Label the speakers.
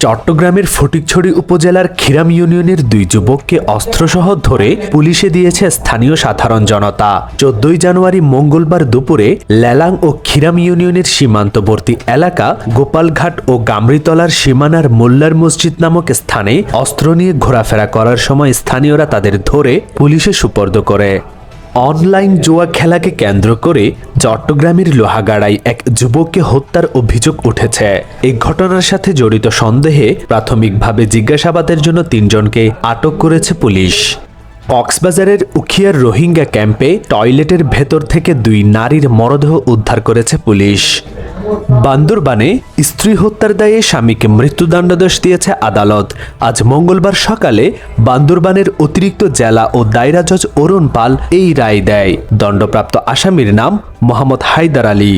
Speaker 1: চট্টগ্রামের ফটিকছড়ি উপজেলার খিরাম ইউনিয়নের দুই যুবককে অস্ত্রসহ ধরে পুলিশে দিয়েছে স্থানীয় সাধারণ জনতা। চোদ্দই জানুয়ারি মঙ্গলবার দুপুরে লেলাং ও খিরাম ইউনিয়নের সীমান্তবর্তী এলাকা গোপালঘাট ও গামরিতলার সীমানার মোল্লার মসজিদ নামক স্থানে অস্ত্র নিয়ে ঘোরাফেরা করার সময় স্থানীয়রা তাদের ধরে পুলিশে সুপর্দ করে। অনলাইন জোয়া খেলাকে কেন্দ্র করে চট্টগ্রামের লোহাগাড়ায় এক যুবককে হত্যার অভিযোগ উঠেছে। এই ঘটনার সাথে জড়িত সন্দেহে প্রাথমিকভাবে জিজ্ঞাসাবাদের জন্য তিনজনকে আটক করেছে পুলিশ। কক্সবাজারের উখিয়ার রোহিঙ্গা ক্যাম্পে টয়লেটের ভেতর থেকে দুই নারীর মরদেহ উদ্ধার করেছে পুলিশ। বান্দরবানে স্ত্রী হত্যার দায়ে স্বামীকে মৃত্যুদণ্ডাদেশ দিয়েছে আদালত। আজ মঙ্গলবার সকালে বান্দরবানের অতিরিক্ত জেলা ও দায়রা জজ অরুণ পাল এই রায় দেয়। দণ্ডপ্রাপ্ত আসামির নাম মোহাম্মদ হায়দার আলী।